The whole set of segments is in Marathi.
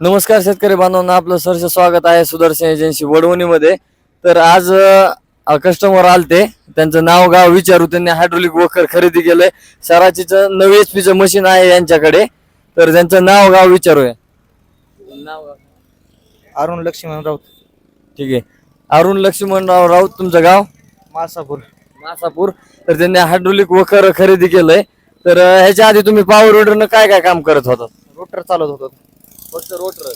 नमस्कार शेतकरी बांधवांना आपलं सरस स्वागत आहे सुदर्शन एजन्सी वडवणीमध्ये. तर आज कस्टमर आलते. त्यांचं नाव गाव विचारू. त्यांनी हायड्रोलिक वखर खरेदी केलंय. सराचीचं नवी एच पीचं मशीन आहे यांच्याकडे. तर त्यांचं नाव गाव विचारूया. नाव अरुण लक्ष्मण राऊत. ठीक आहे. अरुण लक्ष्मणराव राऊत तुमचं गाव? मासापूर. मासापूर. तर त्यांनी हायड्रोलिक वखर खरेदी केलंय. तर ह्याच्या आधी तुम्ही पॉवर रोडरनं काय काय काम करत होता? रोटर चालवत होतो. फक्त रोटर.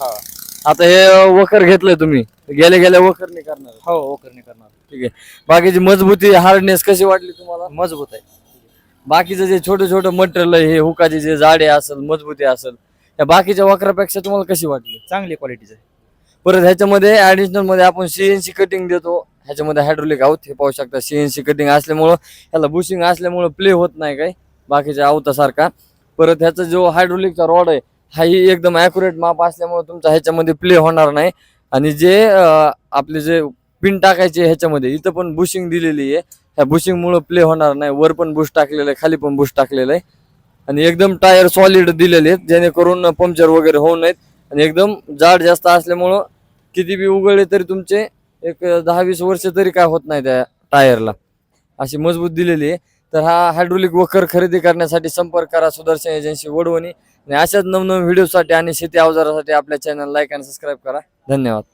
आता हे वखर घेतलंय तुम्ही. गेल्या गेल्या वखरने करणार. हो ओकरणी करणार. ठीक आहे. बाकीची मजबूती हार्डनेस कशी वाटली तुम्हाला? मजबूत आहे. बाकीचं जे छोटे छोटे मटेरियल आहे हे हुकाचे जे जाडे असेल मजबूती असेल या बाकीच्या वखरापेक्षा तुम्हाला कशी वाटली? चांगली क्वालिटीचं आहे. परत ह्याच्यामध्ये ऍडिशनलमध्ये आपण सीएनसी कटिंग देतो. ह्याच्यामध्ये हायड्रोलिक आहोत हे पाहू शकता. सीएनसी कटिंग असल्यामुळं ह्याला बुशिंग असल्यामुळं प्ले होत नाही काही. बाकीच्या आवतासारखा. परत ह्याचा जो हायड्रोलिकचा रॉड आहे हाही एकदम ॲक्युरेट माप असल्यामुळे तुमचा ह्याच्यामध्ये प्ले होणार नाही. आणि जे आपले जे पिन टाकायचे ह्याच्यामध्ये इथं पण बुशिंग दिलेली आहे. ह्या बुशिंगमुळं प्ले होणार नाही. वर पण बुश टाकलेलं आहे खाली पण बुश टाकलेलं आहे. आणि एकदम टायर सॉलिड दिलेले आहेत जेणेकरून पंक्चर वगैरे होऊ नयेत. आणि एकदम जाड जास्त असल्यामुळं किती बी उघडले तरी तुमचे एक दहा वीस वर्ष तरी काय होत नाही त्या टायरला अशी मजबूत दिलेली आहे. तर हा हायड्रोलिक वखर खरेदी करण्यासाठी संपर्क करा सुदर्शन एजन्सी वडवणी. आणि अशाच नवनवीन व्हिडिओसाठी आणि शेती अवजारासाठी आपल्या चॅनल लाईक आणि सबस्क्राईब करा. धन्यवाद.